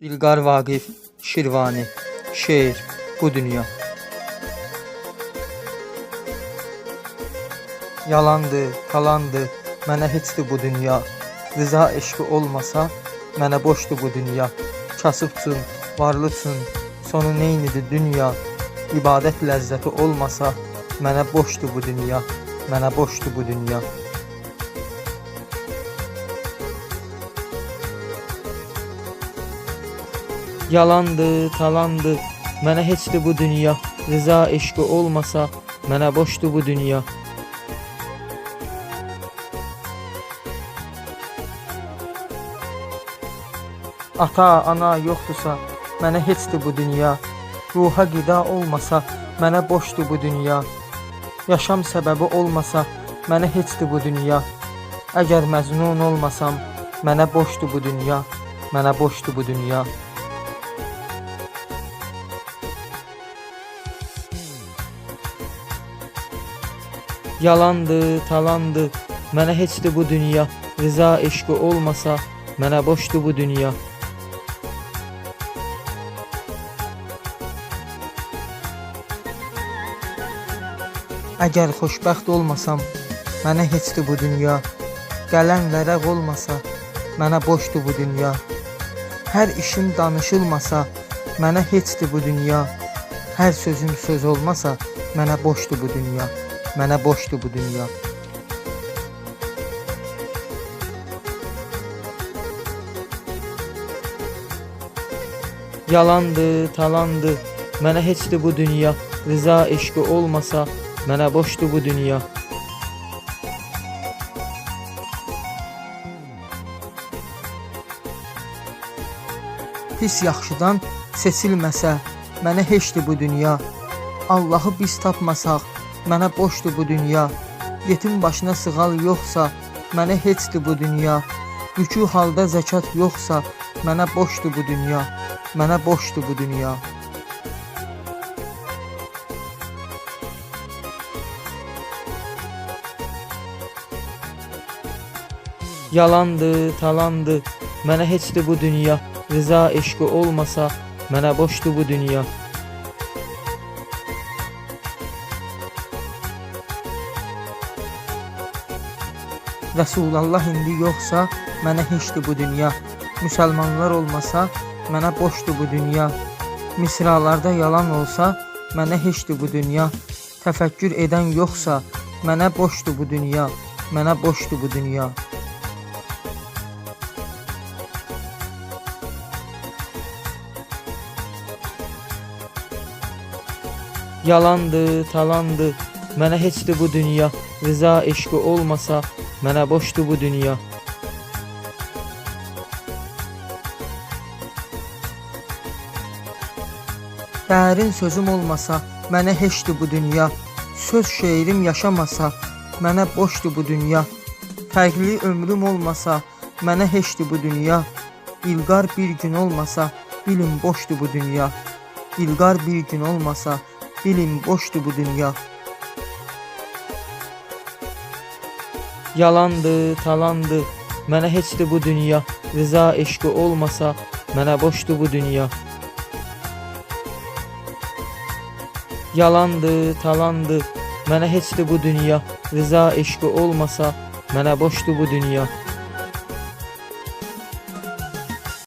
İlqar Vaqif, Şirvani, Şeir, Bu Dünya. Yalandı, talandı, mənə heçdi bu dünya. Rıza eşqi olmasa, mənə boşdu bu dünya. Kasıbçın, varlıçın, sonu neynidi dünya. İbadət ləzzəti olmasa, mənə boşdu bu dünya. Mənə boşdu bu dünya. Yalandı, talandı, mənə heçdi bu dünya. Rıza eşqi olmasa, mənə boşdu bu dünya. Ata, ana yoxdursa, mənə heçdi bu dünya. Ruha qida olmasa, mənə boşdu bu dünya. Yaşam səbəbi olmasa, mənə heçdi bu dünya. Əgər məznun olmasam, mənə boşdu bu dünya. Mənə boşdu bu dünya. Yalandı, talandı, mənə heçdi bu dünya. Rıza eşqi olmasa, mənə boşdu bu dünya. Əgər xoşbəxt olmasam, mənə heçdi bu dünya. Qələm vərəq olmasa, mənə boşdu bu dünya. Hər işim danışılmasa, mənə heçdi bu dünya. Hər sözüm söz olmasa, mənə boşdu bu dünya. Mənə boşdu bu dünya. Yalandı, talandı, mənə heçdi bu dünya. Rıza eşqi olmasa, mənə boşdu bu dünya. Pis yaxşıdan seçilməsə, mənə heçdi bu dünya. Allahı biz tapmasaq, mənə boşdu bu dünya. Yetim başına sığal yoxsa, mənə heçdi bu dünya. Yükü halda zəkat yoxsa, mənə boşdu bu dünya. Mənə boşdu bu dünya. Yalandı, talandı, mənə heçdi bu dünya. Rıza eşqi olmasa, mənə boşdu bu dünya. Rəsulullah indi yoxsa, mənə heçdi bu dünya. Müsəlmanlar olmasa, mənə boşdu bu dünya. Misralarda yalan olsa, mənə heçdi bu dünya. Təfəkkür edən yoxsa, mənə boşdu bu dünya. Mənə boşdu bu dünya. Yalandı, talandı, mənə heçdi bu dünya. Rıza eşqi olmasa, mənə boşdu bu dünya. Dərin sözüm olmasa, mənə heçdi bu dünya. Söz şeirim yaşamasa, mənə boşdu bu dünya. Fərqli ömrüm olmasa, mənə heçdi bu dünya. İlqar bir gün olmasa, bilin boşdu bu dünya. İlqar bir gün olmasa, bilin boşdu bu dünya. Yalandı, talandı, mənə heçdi bu dünya. Rıza eşqi olmasa, mənə boşdu bu dünya. Yalandı, talandı, mənə heçdi bu dünya. Rıza eşqi olmasa, mənə boşdu bu dünya.